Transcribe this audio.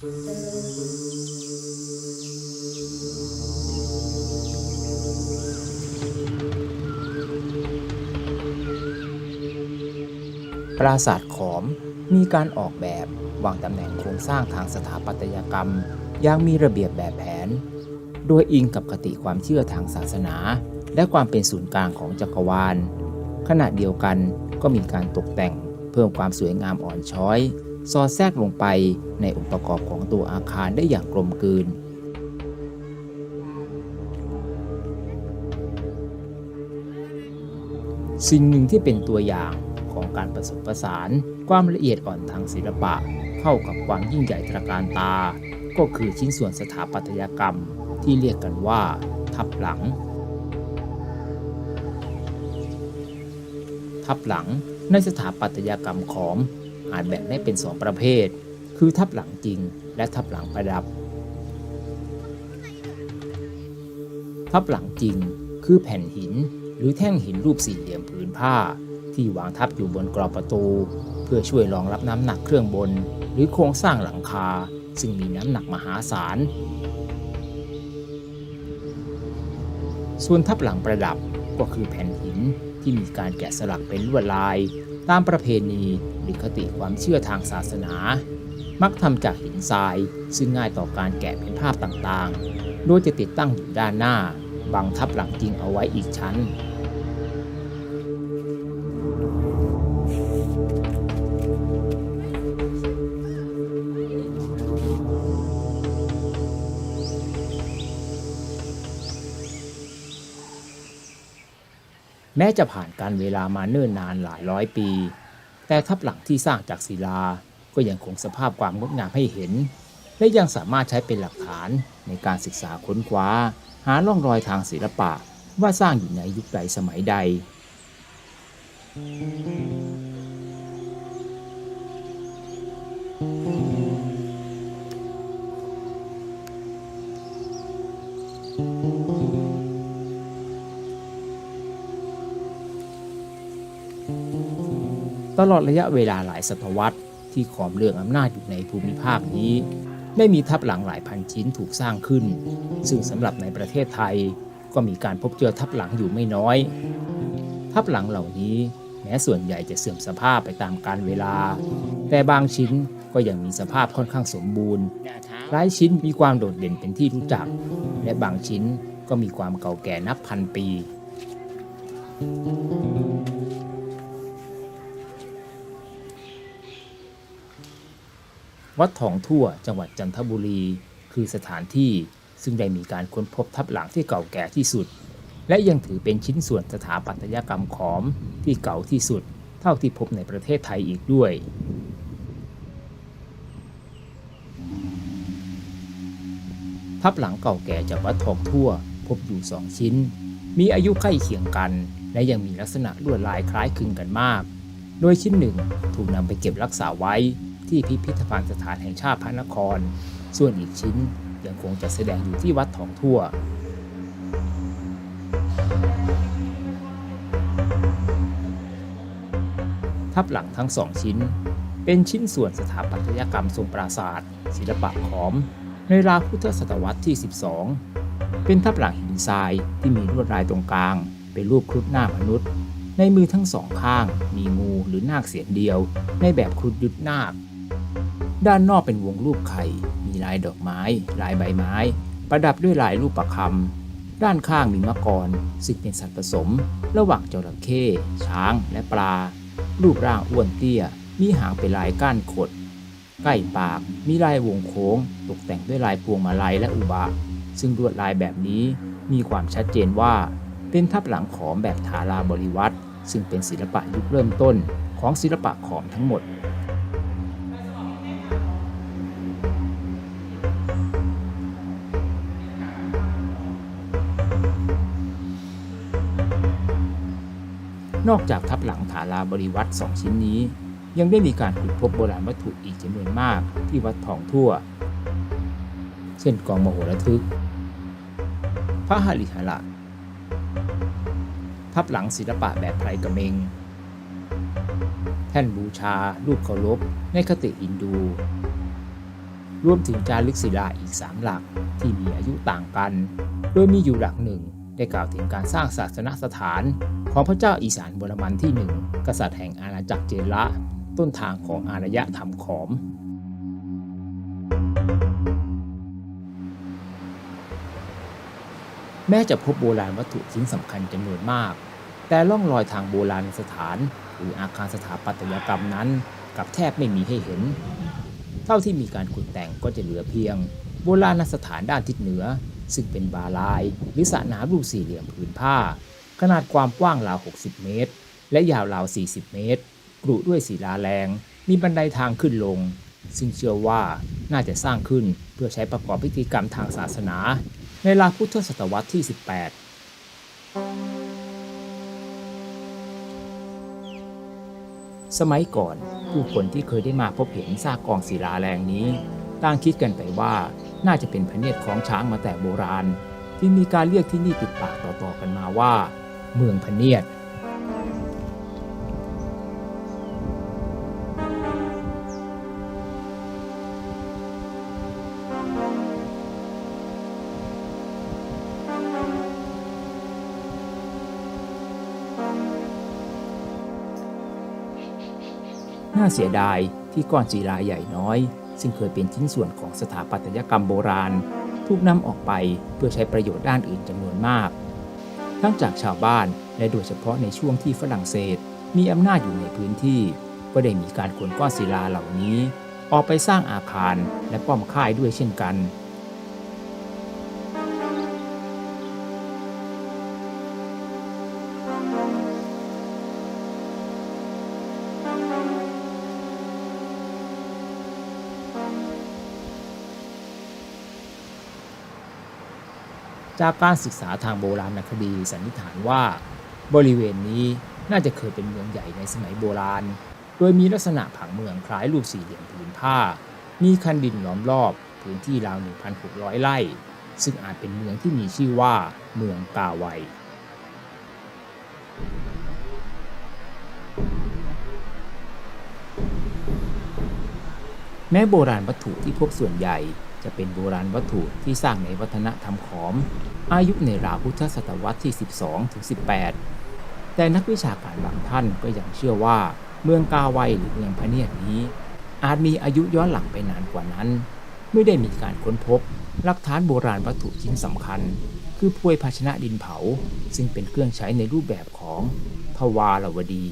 ปราสาทขอมมีการออกแบบวางตำแหน่งโครงสร้างทางสถาปัตยกรรม อย่างมีระเบียบแบบแผน โดยอิงกับคติความเชื่อทางศาสนา และความเป็นศูนย์กลางของจักรวาล ขณะเดียวกันก็มีการตกแต่งเพิ่มความสวยงามอ่อนช้อย สอดแทรกลงไปในองค์ประกอบของตัวอาคารได้อย่างกลมกลืน สิ่งหนึ่งที่เป็นตัวอย่างของการผสมผสานความละเอียดอ่อนทางศิลปะ เข้ากับความยิ่งใหญ่ตระการตา ก็คือชิ้นส่วนสถาปัตยกรรมที่เรียกกันว่า ทับหลัง ทับหลังในสถาปัตยกรรมขอม อาจแบ่งได้เป็นสองประเภท คือทับหลังจริง และทับหลังประดับ ทับหลังจริง คือแผ่นหิน หรือแท่งหินรูปสี่เหลี่ยมผืนผ้า ที่วางทับอยู่บนกรอบประตู เพื่อช่วยรองรับน้ำหนักเครื่องบน หรือโครงสร้างหลังคา ซึ่งมีน้ำหนักมหาศาลส่วนทับหลังประดับก็คือแผ่นหินที่มีการแกะสลักเป็นลวดลาย ตามประเพณีหรือคติความเชื่อทางศาสนา มักทำจากหินทราย ซึ่งง่ายต่อการแกะเป็นภาพต่างๆ โดยจะติดตั้งอยู่ด้านหน้า บังทับหลังจริงเอาไว้อีกชั้น แม้จะผ่านการเวลามาเนิ่นนานหลายร้อยปี แต่ทับหลังที่สร้างจากศิลาก็ยังคงสภาพความงดงามให้เห็น และยังสามารถใช้เป็นหลักฐานในการศึกษาค้นคว้า หาร่องรอยทางศิลปะว่าสร้างอยู่ในยุคใดสมัยใด ตลอดระยะเวลาหลายศตวรรษ ที่ขอมเรื่องอำนาจอยู่ในภูมิภาคนี้ได้มีทับหลังหลายพันชิ้นถูกสร้างขึ้น ซึ่งสำหรับในประเทศไทย ก็มีการพบเจอทับหลังอยู่ไม่น้อย ทับหลังเหล่านี้แม้ส่วนใหญ่จะเสื่อมสภาพไปตามกาลเวลา แต่บางชิ้นก็ยังมีสภาพค่อนข้างสมบูรณ์ หลายชิ้นมีความโดดเด่นเป็นที่รู้จัก และบางชิ้นก็มีความเก่าแก่นับพันปี วัดทองทั่วจังหวัดจันทบุรี คือสถานที่ซึ่งได้มีการค้นพบทับหลังที่เก่าแก่ที่สุด และยังถือเป็นชิ้นส่วนสถาปัตยกรรมขอมที่เก่าที่สุด เท่าที่พบในประเทศไทยอีกด้วยทับหลังเก่าแก่จากวัดทองทั่ว พบอยู่สองชิ้น มีอายุใกล้เคียงกัน และยังมีลักษณะลวดลายคล้ายคลึงกันมาก โดยชิ้นหนึ่งถูกนำไปเก็บรักษาไว้ ที่พิพิธภัณฑ์สถานแห่งชาติพระนคร ส่วนอีกชิ้นยังคงจะแสดงอยู่ที่วัดทองทั่วทับหลังทั้งสองชิ้น เป็นชิ้นส่วนสถาปัตยกรรมทรงปราสาทศิลปะขอม ในราพุทธศตวรรษที่ 12 เป็นทับหลังหินทรายที่มีลวดลายตรงกลาง เป็นรูปครุฑหน้ามนุษย์ ในมือทั้งสองข้าง มีงูหรือนาคเสียนเดียว ในแบบครุฑยุทธนาค ด้านนอกเป็นวงรูปไข่ มีลายดอกไม้ ลายใบไม้ ประดับด้วยลายรูปประคำ ด้านข้างมีมะกรซึ่งเป็นสัตว์ผสม ระหว่างจระเข้ช้าง และปลา รูปร่างอ้วนเตี้ย มีหางเป็นลายก้านขด ใกล้ปาก มีลายวงโค้ง ตกแต่งด้วยลายพวงมาลัยและอุบะ ซึ่งลวดลายแบบนี้มีความชัดเจนว่า เป็นทับหลังขอมแบบทาราบริวัตรซึ่งเป็นศิลปะยุคเริ่มต้นของศิลปะขอมทั้งหมด นอกจากทับหลังฐาราบริวัตรสองชิ้นนี้ ยังได้มีการขุดพบโบราณวัตถุอีกจำนวนมากที่วัดทองทั่ว เช่นกองมโหระทึก พระหริหระทับหลังศิลปะแบบไพรกระเมง แท่นบูชา รูปเคารพ ในคติฮินดู รวมถึงจารึกศิลาอีก3หลักที่มีอายุต่างกัน โดยมีอยู่หลักหนึ่งได้กล่าวถึงการสร้างศาสนสถาน ของพระเจ้าอีสานบรมันที่หนึ่งกษัตริย์แห่งอาณาจักรเจละต้นทางของอารยธรรมขอม แม้จะพบโบราณวัตถุชิ้นสำคัญจำนวนมาก แต่ร่องรอยทางโบราณสถาน หรืออาคารสถาปัตยกรรมนั้นกลับแทบไม่มีให้เห็น เท่าที่มีการขุดแต่งก็จะเหลือเพียง โบราณสถานด้านทิศเหนือ ซึ่งเป็นบาลาย หรือสระน้ำรูปสี่เหลี่ยมผืนผ้า ขนาดความกว้างราว 60 เมตร และยาวราว 40 เมตร กรุด้วยศิลาแรง มีบันไดทางขึ้นลง ซึ่งเชื่อว่าน่าจะสร้างขึ้นเพื่อใช้ประกอบพิธีกรรมทางศาสนา ในราพุทธศตวรรษที่ 18 สมัยก่อนผู้คนที่เคยได้มาพบเห็นซากกองศิลาแรงนี้ต่างคิดกันไปว่าน่าจะเป็นพระเนตรของช้างมาแต่โบราณ ที่มีการเรียกที่นี่ติดปากต่อๆกันมาว่า เมืองพเนียดน่าเสียดายที่ก้อนศิลาใหญ่น้อย ซึ่งเคยเป็นชิ้นส่วนของสถาปัตยกรรมโบราณ ถูกนำออกไปเพื่อใช้ประโยชน์ด้านอื่นจำนวนมาก ทั้งจากชาวบ้านและโดยเฉพาะในช่วงที่ฝรั่งเศส มีอำนาจอยู่ในพื้นที่ ก็ได้มีการขนก้อนศิลาเหล่านี้ ออกไปสร้างอาคารและป้อมค่ายด้วยเช่นกัน จากการศึกษาทางโบราณคดีสันนิษฐานว่าบริเวณนี้น่าจะเคยเป็นเมืองใหญ่ในสมัยโบราณ โดยมีลักษณะผังเมืองคล้ายรูปสี่เหลี่ยมผืนผ้า มีคันดินล้อมรอบพื้นที่ราว 1,600 ไร่ ซึ่งอาจเป็นเมืองที่มีชื่อว่าเมืองกาไวแม้โบราณวัตถุที่พบส่วนใหญ่ จะเป็นโบราณวัตถุที่สร้างในวัฒนธรรมขอม อายุในราวพุทธศตวรรษที่ 12ถึง18 แต่นักวิชาการบางท่านก็ยังเชื่อว่า เมืองกาไวหรือเมืองพะเนียดนี้ อาจมีอายุย้อนหลังไปนานกว่านั้น ไม่ได้มีการค้นพบหลักฐานโบราณวัตถุชิ้นสำคัญ คือพวยภาชนะดินเผา ซึ่งเป็นเครื่องใช้ในรูปแบบของทวารวดี